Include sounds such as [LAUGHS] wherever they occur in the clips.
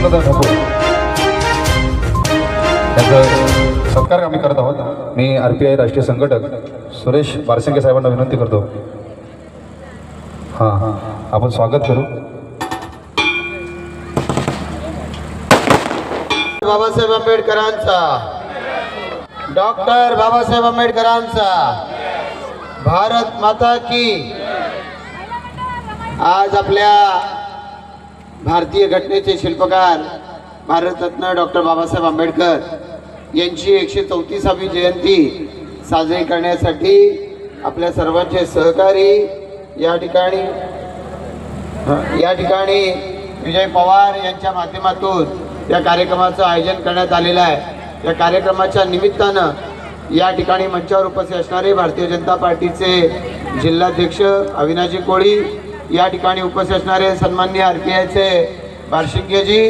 प्रसन्नता ठाकूर त्यांचा सत्कार आम्ही करत आहोत. मी आर पी आय राष्ट्रीय संघटक सुरेश बारसिंगे साहेबांना विनंती करतो. हां हां. आपण स्वागत करू. बाबासाहेब आंबेडकरांचा. डॉक्टर बाबासाहेब आंबेडकरांचा. भारत माता की. आज आपल्या भारतीय घटनेचे शिल्पकार भारतरत्न डॉक्टर बाबासाहेब आंबेडकर यांची एकशे चौतीसावी जयंती साजरी करण्यासाठी आपल्या सर्वांचे सहकारी या ठिकाणी या ठिकाणी विजय पवार यांच्या माध्यमातून या कार्यक्रमाचं आयोजन करण्यात आलेलं आहे. या कार्यक्रमाच्या निमित्तानं या ठिकाणी मंचावर उपस्थित असणारे भारतीय जनता पार्टीचे जिल्हाध्यक्ष अविनाशी कोळी या ठिकाणी उपस्थित असणारे सन्मान्य आर पी आयचे बारशिंगेजी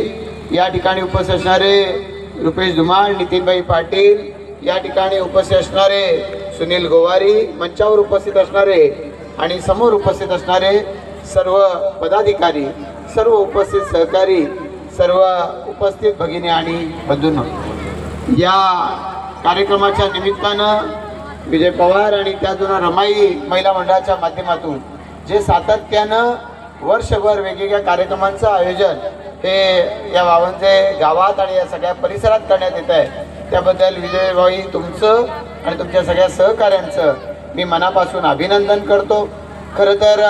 या ठिकाणी उपस्थित असणारे रुपेश धुमाळ नितीनभाई पाटील या ठिकाणी उपस्थित असणारे सुनील गोवारी मंचावर उपस्थित असणारे आणि समोर उपस्थित असणारे सर्व पदाधिकारी सर्व उपस्थित सहकारी सर्व उपस्थित भगिनी आणि बंधूंनो. या कार्यक्रमाच्या निमित्तानं विजय पवार आणि त्यातून रमाई महिला मंडळाच्या माध्यमातून जे सातत्यानं वर्षभर वेगवेगळ्या कार्यक्रमांचं आयोजन हे या वावंजे गावात आणि या सगळ्या परिसरात करण्यात येत आहे. त्याबद्दल विजयभाई तुमचं आणि तुमच्या सगळ्या सहकाऱ्यांचं मी मनापासून अभिनंदन करतो. खरं तर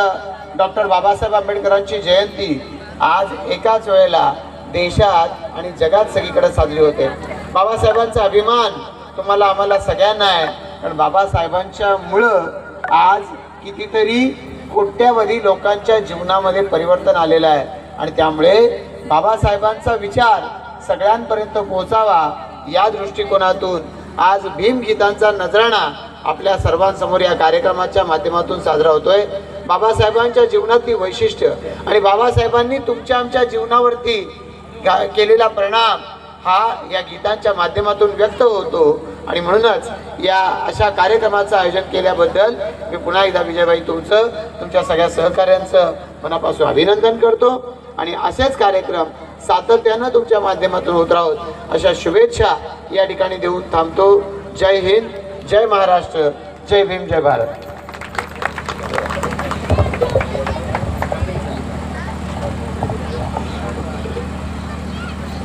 डॉक्टर बाबासाहेब आंबेडकरांची जयंती आज एकाच वेळेला देशात आणि जगात सगळीकडे साजरी होते. बाबासाहेबांचा अभिमान तुम्हाला आम्हाला सगळ्यांना आहे. कारण बाबासाहेबांच्या मुळं आज कितीतरी कोट्यावधी लोकांच्या जीवनामध्ये परिवर्तन आलेलं आहे. आणि त्यामुळे बाबासाहेबांचा विचार सगळ्यांपर्यंत पोहोचावा या दृष्टिकोनातून आज भीमगीतांचा नजराणा आपल्या सर्वांसमोर या कार्यक्रमाच्या माध्यमातून साजरा होतोय. बाबासाहेबांच्या जीवनातली वैशिष्ट्य आणि बाबासाहेबांनी तुमच्या आमच्या जीवनावरती केलेला परिणाम हा या गीतांच्या माध्यमातून व्यक्त होतो. आणि म्हणूनच या अशा कार्यक्रमाचं आयोजन केल्याबद्दल मी पुन्हा एकदा विजयबाई तुमचं तुमच्या सगळ्या सहकाऱ्यांचं मनापासून अभिनंदन करतो. आणि असेच कार्यक्रम सातत्यानं तुमच्या माध्यमातून होत राहोत अशा शुभेच्छा या ठिकाणी देऊन थांबतो. जय हिंद जय महाराष्ट्र जय भीम जय भारत.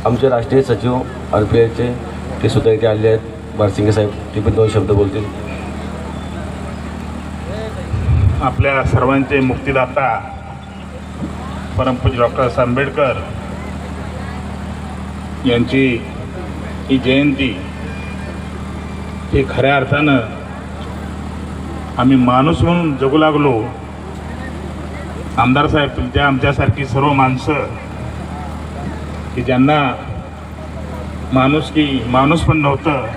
आमचे राष्ट्रीय सचिव आर पी आयचे ते सुद्धा इथे आले आहेत. बारसिंगे साहेब ते पण दोन शब्द बोलतील. आपल्या सर्वांचे मुक्तिदाता परमपूज डॉक्टर आंबेडकर यांची ही जयंती ही खऱ्या अर्थानं आम्ही माणूस म्हणून जगू लागलो. आमदार साहेब तुमच्या आमच्यासारखी सर्व माणसं की ज्यांना माणूस की माणूस पण नव्हतं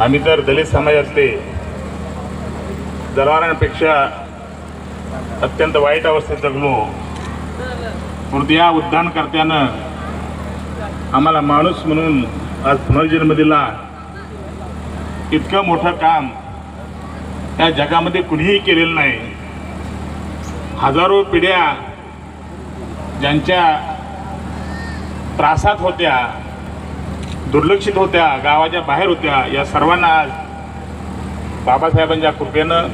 आम्ही तर दलित समाजातले जनावरांपेक्षा अत्यंत वाईट अवस्थेत जगलो. परंतु या उद्यानकर्त्यानं आम्हाला माणूस म्हणून आज पुनर्जन्म दिला. इतकं मोठं काम या जगामध्ये कुणीही केलेलं नाही. हजारो पिढ्या ज्यांच्या त्रासात होत्या दुर्लक्षित होत्या गावाच्या बाहेर होत्या या सर्वांना आज बाबासाहेबांच्या कृपेनं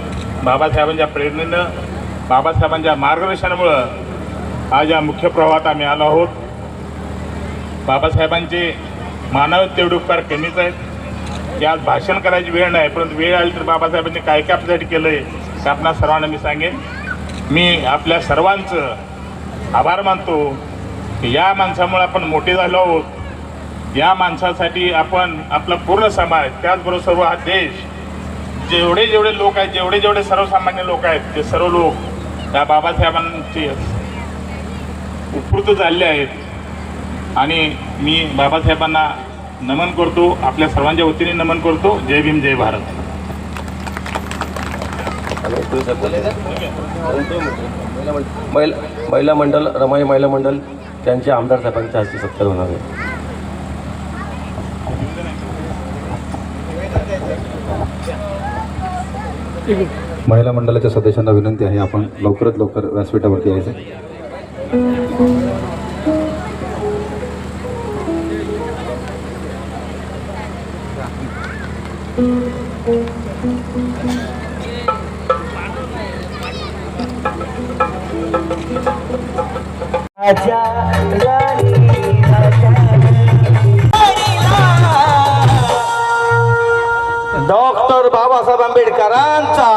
बाबासाहेबांच्या प्रेरणेनं बाबासाहेबांच्या मार्गदर्शनामुळं आज या मुख्य प्रवाहात आम्ही आलो आहोत. बाबासाहेबांचे मानव तेवढे उपकार कमीच आहेत. की आज भाषण करायची वेळ नाही परंतु वेळ आली तर बाबासाहेबांनी काय काय आपल्यासाठी केलं आहे ते आपणा सर्वांना मी सांगेन. मी आपल्या सर्वांचं आभार मानतो. की या माणसामुळे आपण मोठे झालो आहोत. या माणसासाठी आपण आपला पूर्ण समाज त्याचबरोबर सर्व हा देश जेवढे जेवढे लोक आहेत जेवढे जेवढे सर्वसामान्य लोक आहेत ते सर्व लोक त्या बाबासाहेबांची उत्स्फूर्त झाले आहेत. आणि मी बाबासाहेबांना नमन करतो आपल्या सर्वांच्या वतीने नमन करतो. जय भीम जय भारत. महिला महिला मंडल रमाई महिला मंडल त्यांचे आमदार साहेबांच्या हस्ते सत्कार होणार आहे महिला मंडळाच्या सदस्यांना विनंती आहे आपण लवकरात लवकर व्यासपीठावरती यायचं राजा आंबेडकरांचा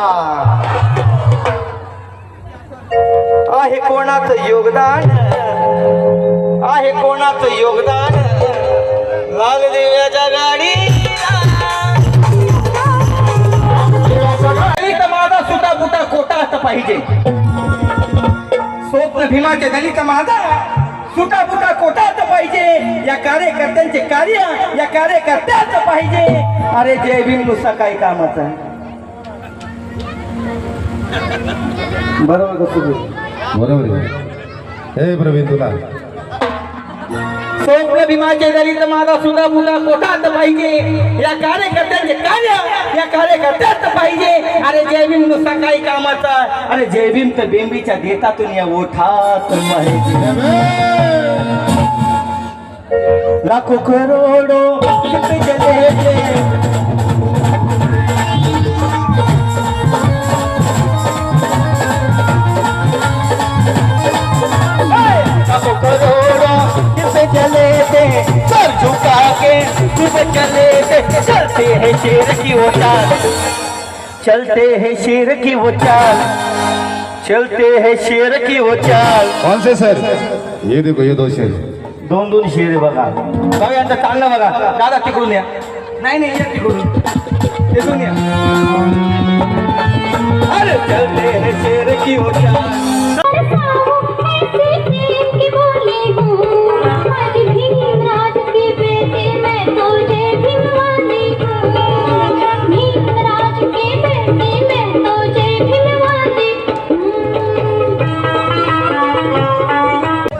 आहे कोणाचं योगदान? आहे कोणाचं योगदान? लाल देव्याच्या गाडी. माझा सुटा बुटा कोटा असं पाहिजे. स्वप्न भीमाचे दलित माझा सुटा बुटा कोटाच पाहिजे. या कार्यकर्त्यांचे कार्य या कार्यकर्त्याचं पाहिजे. अरे जय भीम नुसता काही कामाचा. आहे बरोबर? बरोबर हे प्रवीण तुला. स्वप्न भीमाचे दलित माझा सुद्धा मुला कोटात पाहिजे. या कार्यकर्त्यांचे कार्य या कार्यकर्त्याच पाहिजे. अरे जय भीम नुसता काही कामाचा. अरे जय भीम तर बेंबीच्या देतातून या ओठात पाहिजे लाखो करोडो करोड़ों किसे चले थे सर झुका के चले थे। चलते हैं शेर की वो चाल। चलते हैं शेर की वो चाल। चलते हैं शेर की वो चाल। कौन से सर ये देखो ये दो शेर। दोन दोन शेर बघा. यांचं चाललं बघा. दादा तिकडून या. नाही नाही या तिकडून. तिकडून या. अरे चलते हैं शेर की वो चाल.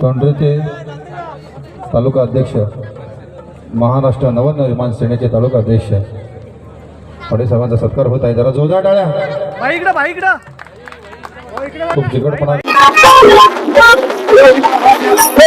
कॉन्ड्रेचे तालुका अध्यक्ष महाराष्ट्र नवनिर्माण सेनेचे तालुका अध्यक्ष. पडे साहेबांचा सत्कार होत आहे. जरा जोरदार टाळ्या. खूप चिकटपणा [LAUGHS]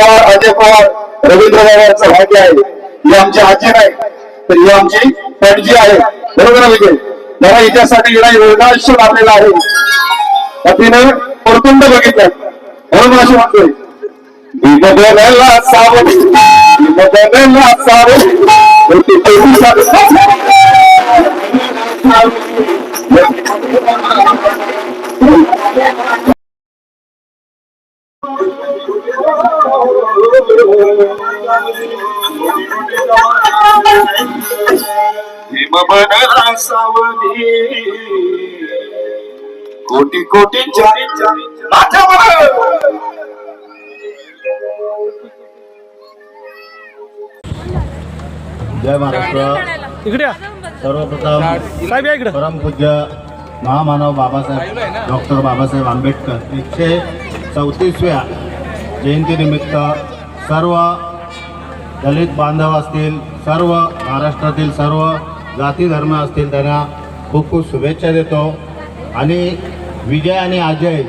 पवार अजय पवार रवींद्र पवारचं भाग्य आहे. ही आमची आजी नाही तर ही आमची पणजी आहे. बरोबर आहे विजय? मला हिच्यासाठी हिला योजना आयुष्य लाभलेलं आहे. तिनं परतुंड बघितलं. म्हणून अशी म्हणतोय विमोदनाला सावली विमोदनाला सावली सावली कोटी जय महाराष्ट्र सर्वप्रथम परमपूज्य महामानव बाबासाहेब डॉक्टर बाबासाहेब आंबेडकर एकशे चौतीसव्या जयंतीनिमित्त सर्व दलित बांधव असतील सर्व महाराष्ट्रातील सर्व जाती धर्म असतील त्यांना खूप खूप शुभेच्छा देतो. आणि विजय आणि अजय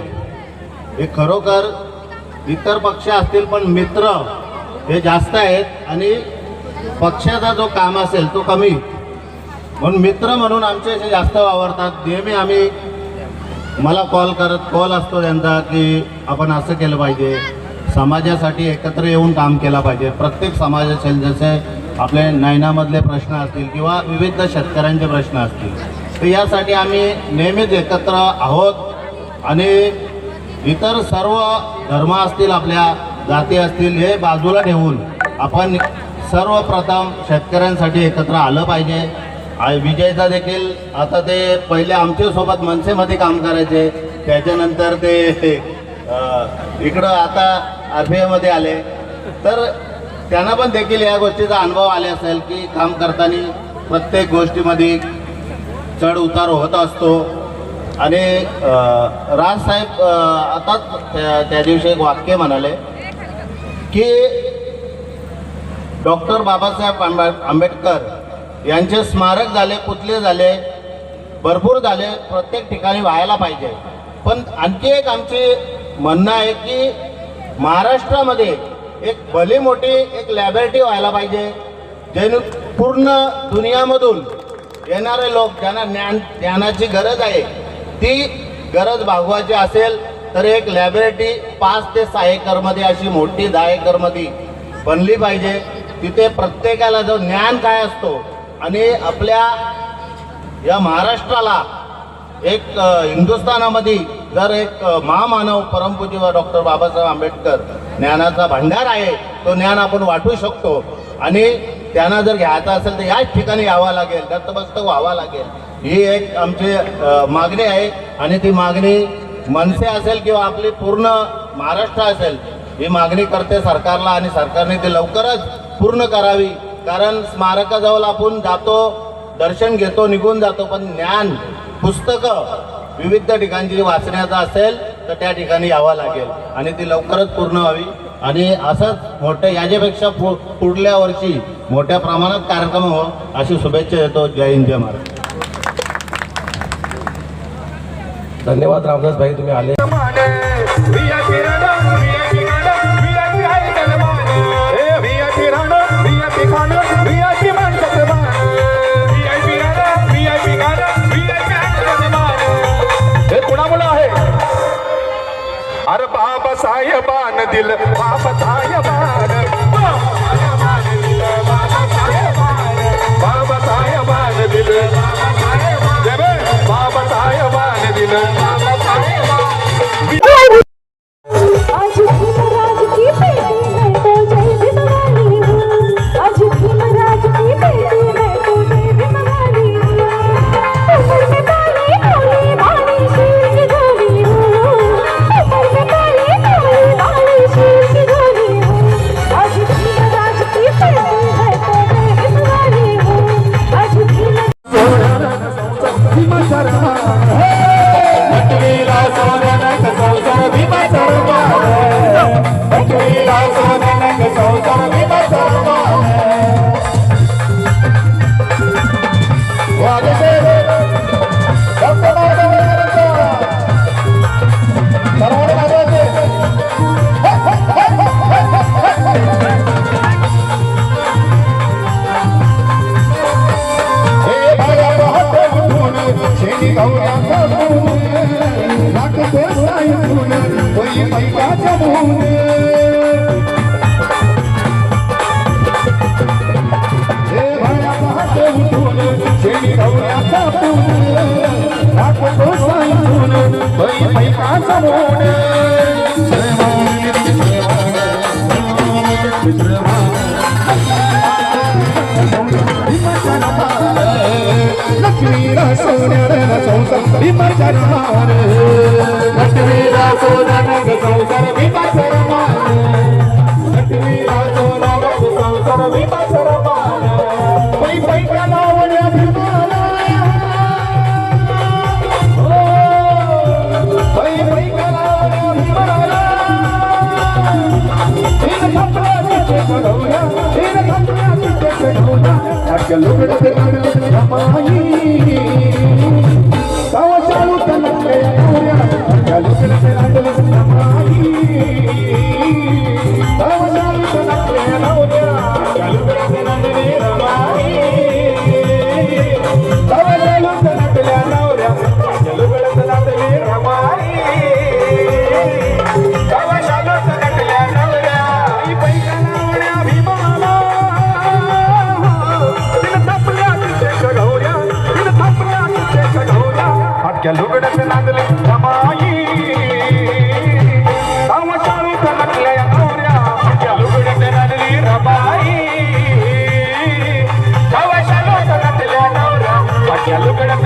हे खरोखर इतर पक्ष असतील पण मित्र हे जास्त आहेत आणि पक्षाचा जो काम असेल तो कमी. म्हणून मित्र म्हणून आमच्याशी जास्त वावरतात. नेहमी आम्ही मला कॉल करत कॉल असतो त्यांचा की आपण असं केलं पाहिजे. समाजासाठी एकत्र येऊन काम केलं पाहिजे. प्रत्येक समाजाचे जसे आपले नैनामधले प्रश्न असतील किंवा विविध शेतकऱ्यांचे प्रश्न असतील. तर यासाठी आम्ही नेहमीच एकत्र आहोत आणि इतर सर्व धर्म असतील आपल्या जाती असतील हे बाजूला ठेवून आपण सर्वप्रथम शेतकऱ्यांसाठी एकत्र आलं पाहिजे. विजयचा देखील आता ते पहिले आमच्यासोबत मनसेमध्ये काम करायचे. त्याच्यानंतर ते इकडं आता आर आले. तर त्यांना पण देखील या गोष्टीचा अनुभव आले असेल की काम करताना प्रत्येक गोष्टीमध्ये चढ उतार होत असतो. आणि राजसाहेब आताच त्या- त्या दिवशी एक वाक्य म्हणाले की डॉक्टर बाबासाहेब आंबे- आंबेडकर यांचे स्मारक झाले पुतले झाले भरपूर झाले प्रत्येक ठिकाणी व्हायला पाहिजे. पण आणखी एक आमचे म्हणणं आहे की महाराष्ट्रामध्ये एक भली मोठी एक लॅबोरेटरी व्हायला पाहिजे. जेणे पूर्ण दुनियामधून येणारे लोक ज्यांना ज्ञान ज्ञानाची गरज आहे ती गरज भागवायची असेल तर एक लॅबोरेटरी पाच ते सहा एकरमध्ये अशी मोठी दहा एकरमध्ये बनली पाहिजे. तिथे प्रत्येकाला जो ज्ञान काय असतो आणि आपल्या या महाराष्ट्राला एक हिंदुस्थानामध्ये जर एक महामानव परमपूज्य डॉक्टर बाबासाहेब आंबेडकर ज्ञानाचा भांडार आहे तो ज्ञान आपण वाटू शकतो. आणि त्यांना जर घ्यायचा असेल तर याच ठिकाणी यावं लागेल दत्तबस्तक व्हावा लागेल. ही एक आमची मागणी आहे. आणि ती मागणी मनसे असेल किंवा आपली पूर्ण महाराष्ट्र असेल ही मागणी करते सरकारला आणि सरकारने ती लवकरच पूर्ण करावी. कारण स्मारकाजवळ आपण जातो दर्शन घेतो निघून जातो पण ज्ञान पुस्तकं विविध ठिकाणची वाचण्याचं असेल तर त्या ठिकाणी यावं लागेल. आणि ती लवकरच पूर्ण व्हावी. आणि असंच मोठं याच्यापेक्षा पु पुढल्या वर्षी मोठ्या प्रमाणात कार्यक्रम हो अशी शुभेच्छा देतो. जय हिंद जय महाराज धन्यवाद रामदास भाई तुम्ही आले. अरे बाबा साहेबान दिल बाबा साहेबान. फाटक्या ఎల్లు గడప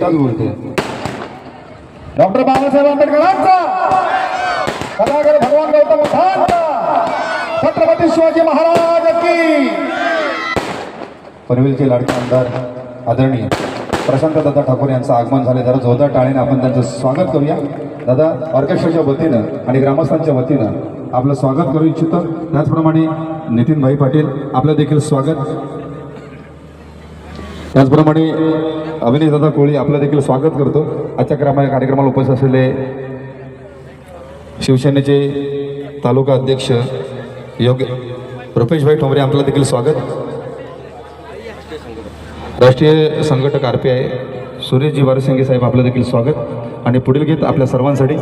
एकटाच बोलतो डॉक्टर बाबासाहेब आंबेडकरांचा कलाकार भगवान गौतम छत्रपती शिवाजी महाराज की. पनवेलचे लाडके आमदार आदरणीय प्रशांत दादा ठाकूर यांचं आगमन झाले. जरा जोरदार टाळीने आपण त्यांचं स्वागत करूया. दादा ऑर्केस्ट्राच्या वतीनं आणि ग्रामस्थांच्या वतीनं आपलं स्वागत करू इच्छितो. त्याचप्रमाणे नितीनभाई पाटील आपलं देखील स्वागत. त्याचप्रमाणे अभिनय दादा कोळी आपलं देखील स्वागत करतो. आजच्या क्रमा कार्यक्रमाला उपस्थित असलेले शिवसेनेचे तालुका अध्यक्ष योग्य रुपेशभाई ठोंबरे आपलं देखील स्वागत. राष्ट्रीय संघटक आर पी आय सुरेशजी वारसिंगे साहेब आपलं देखील स्वागत. आणि पुढील गीत आपल्या सर्वांसाठी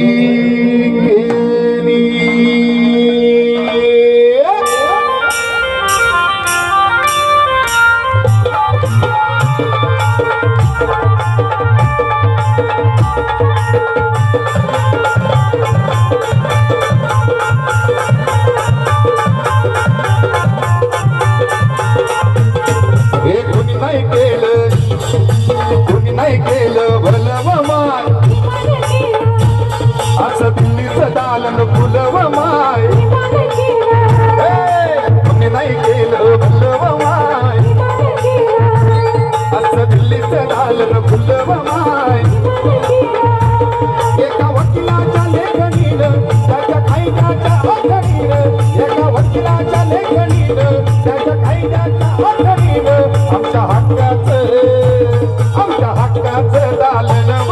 mim. आमच्या हक्काचं दालन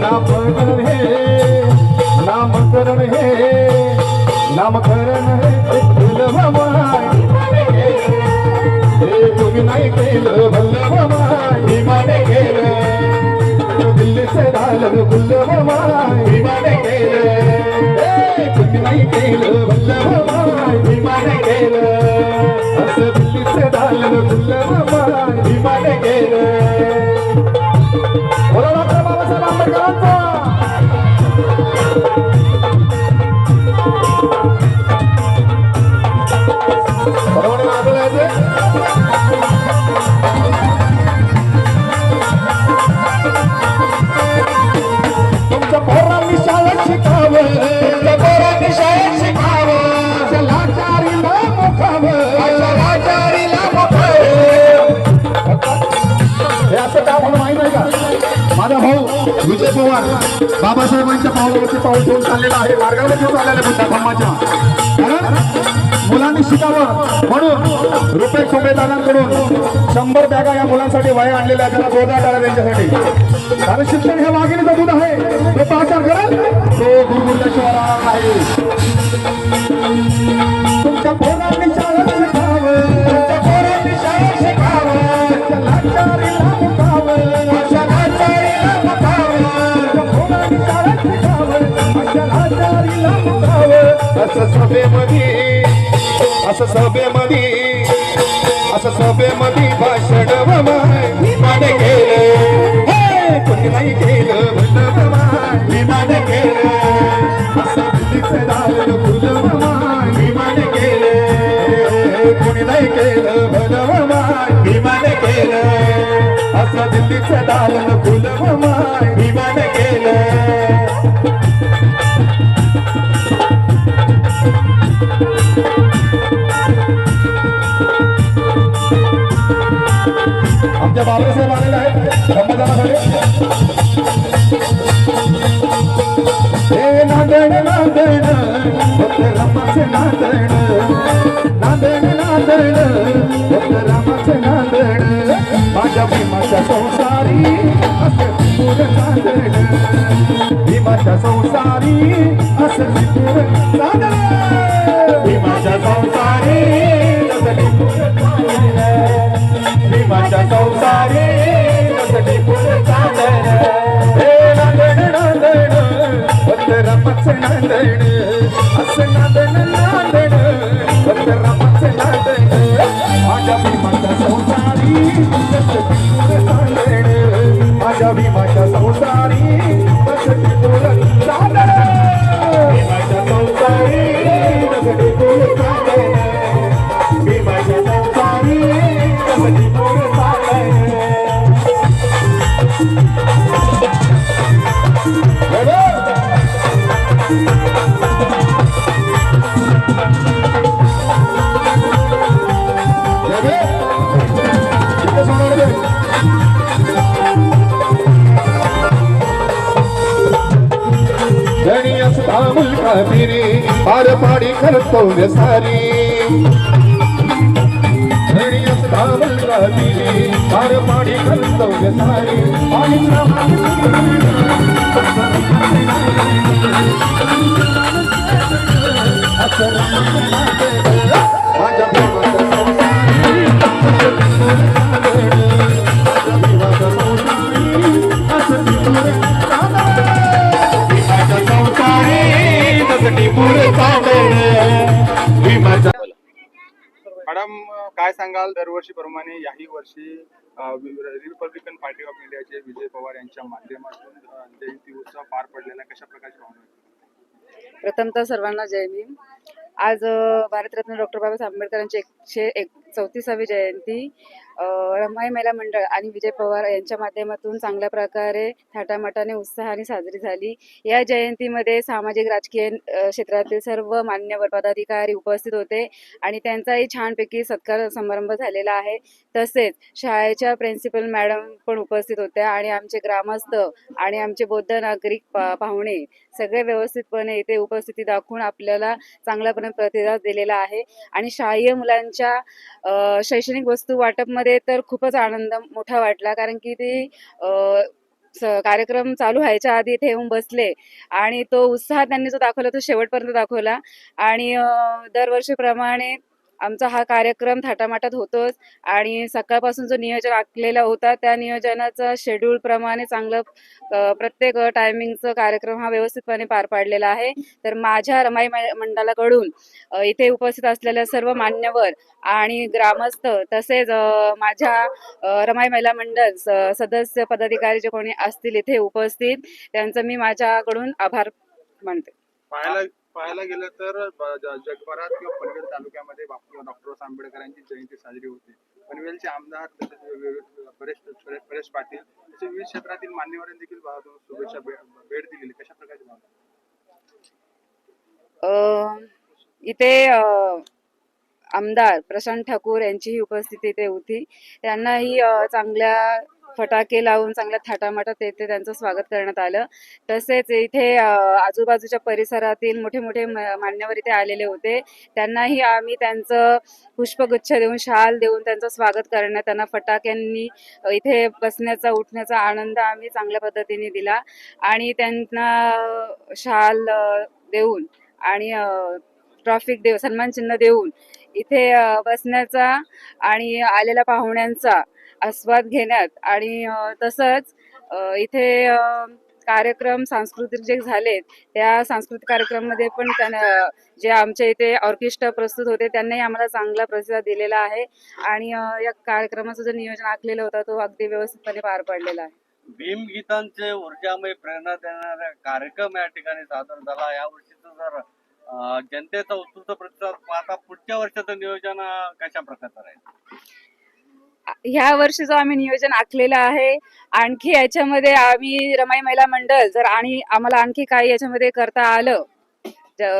नामकरण हे नामकरण हे नामकरण हे फुलभमाय हे तुम्ही नाही केलं भल्लभमाय विमाने केलं दिल्लीचे झालं गुल्लभमाय विमाने केलं तुम्ही नाही केलं भल्लभमाय विमाने केलं असं दिल्लीचे झालं गुल्लभमाय विमाने केलं तुमच्या पोरांनी शाळेत शिका. पवार बाबासाहेबांच्या पावलावरती पाऊल ठेवून चाललेला आहे. मार्गावर घेऊन आलेल्या बुद्धा धर्माच्या कारण मुलांनी शिकावं म्हणून रुपये सोमेदारांकडून शंभर बॅगा या मुलांसाठी वाया आणलेल्या आहेत. त्यांना जोरदार टाळा त्यांच्यासाठी. कारण शिक्षण हे वाघिणीचं दूध आहे. हे पाचार करेल तो गुरुगुरच्या शिवाय नाही असं सभेमध्ये असं सभेमध्ये असं सभेमध्ये भाषण वमाय विमान केलं हे, कोणी नाही केलं विमान केलं असं दिल्लीचं दालन फुलं वमाय विमान केलं कोणी नाही केलं भलं वमाय विमान केलं असं दिल्लीचं दालन फुलं वमाय विमान केलं आमच्या बाबासाहेब आलेले आहेत. संमेलनासाठी. हे नांदेड नांदेड फक्त रामाचे नांदेड. नांदेड नांदेड फक्त रामाचे नांदेड. माझ्या भीमाच्या संसारी असे पूर नांदेड. भीमाच्या संसारी असे पूर नांदेड. रमाचं पाडी कर्तव्य सारी. धनी असता मुलगा पार पाडी कर्तव्य आणि सांगाल दरवर्षीप्रमाणे याही वर्षी रिपब्लिकन पार्टी ऑफ इंडियाचे विजय पवार यांच्या माध्यमातून जयंती उत्सव पार पडलेला कशा प्रकारची भावना प्रथमतः सर्वांना जय भीम. आज भारतरत्न डॉक्टर बाबासाहेब आंबेडकरांची एकशे एक चौतीसावी जयंती. रमाई महिला मंडळ आणि विजय पवार यांच्या माध्यमातून चांगल्या प्रकारे थाटामाटाने उत्साहाने साजरी झाली. या जयंतीमध्ये सामाजिक राजकीय क्षेत्रातील सर्व मान्यवर पदाधिकारी उपस्थित होते आणि त्यांचाही छानपैकी सत्कार समारंभ झालेला आहे. तसेच शाळेच्या प्रिन्सिपल मॅडम पण उपस्थित होत्या आणि आमचे ग्रामस्थ आणि आमचे बौद्ध नागरिक पाहुणे सगळे व्यवस्थितपणे इथे उपस्थिती दाखवून आपल्याला चांगल्यापणे प्रतिसाद दिलेला आहे. आणि शालेय मुलांच्या शैक्षणिक वस्तू वाटपमध्ये तर खूपच आनंद मोठा वाटला. कारण की ते स- कार्यक्रम चालू व्हायच्या आधी इथे येऊन बसले. आणि तो उत्साह त्यांनी जो दाखवला तो शेवटपर्यंत दाखवला. आणि दरवर्षीप्रमाणे आमचा हा कार्यक्रम थाटामाटात होतोच. आणि सकाळपासून जो नियोजन आखलेला होता त्या नियोजनाचा शेड्यूल प्रमाणे चांगलं प्रत्येक टायमिंगचा कार्यक्रम हा व्यवस्थितपणे पार पाडलेला आहे. तर माझ्या रमाई मंडळाकडून इथे उपस्थित असलेल्या सर्व मान्यवर आणि ग्रामस्थ तसेच माझ्या रमाई महिला मंडळ सदस्य पदाधिकारी जे कोणी असतील इथे उपस्थित त्यांचं मी माझ्याकडून आभार मानते. पाहायला गेलं तर जगभरात किंवा पनवेल तालुक्यामध्ये बापू डॉक्टर आंबेडकरांची जयंती साजरी होते. पनवेलचे आमदार तसेच परेश परेश- पाटील असे विविध क्षेत्रातील मान्यवरांनी देखील शुभेच्छा भेट दिलेली. कशा प्रकारची इथे आमदार प्रशांत ठाकूर यांचीही उपस्थिती इथे होती. त्यांनाही चांगल्या फटाके लावून चांगल्या थाटामाटात येथे त्यांचं स्वागत करण्यात आलं. तसेच इथे आजूबाजूच्या परिसरातील मोठे मोठे मान्यवर इथे आलेले होते. त्यांनाही आम्ही त्यांचं पुष्पगुच्छ देऊन शाल देऊन त्यांचं स्वागत करण्यात त्यांना फटाक्यांनी इथे बसण्याचा उठण्याचा आनंद आम्ही चांगल्या पद्धतीने दिला. आणि त्यांना शाल देऊन आणि ट्रॉफिक देऊ सन्मान चिन्ह देऊन इथे बसण्याचा आणि आलेल्या पाहुण्यांचा आस्वाद घेण्यात आणि तसंच इथे कार्यक्रम सांस्कृतिक जे झालेत त्या सांस्कृतिक कार्यक्रमामध्ये पण त्यांना जे आमच्या इथे ऑर्केस्ट्रा प्रस्तुत होते त्यांनाही आम्हाला चांगला प्रतिसाद दिलेला आहे. आणि या कार्यक्रमाचं जो नियोजन आखलेलं होतं तो अगदी व्यवस्थितपणे पार पडलेला आहे. भीमगीतांचे ऊर्जामय प्रेरणा देणारा कार्यक्रम या ठिकाणी सादर झाला. यावर्षीचं जर जनतेचा उत्स्फूर्त प्रतिसाद पाहता पुढच्या वर्षाचं नियोजन कशा प्रकारचं राहील? ह्या वर्षी जो आम्ही नियोजन आखलेलं आहे आणखी याच्यामध्ये आम्ही रमाई महिला मंडळ जर आणि आम्हाला आणखी काही याच्यामध्ये करता आलं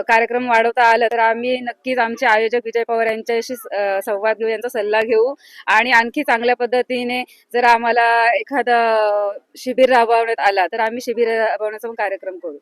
कार्यक्रम वाढवता आलं तर आम्ही नक्कीच आमचे आयोजक विजय पवार यांच्याशी संवाद घेऊ यांचा सल्ला घेऊ. आणि आणखी चांगल्या पद्धतीने जर आम्हाला एखादा शिबिर राबवण्यात आला तर आम्ही शिबिर राबवण्याचा पण कार्यक्रम करू.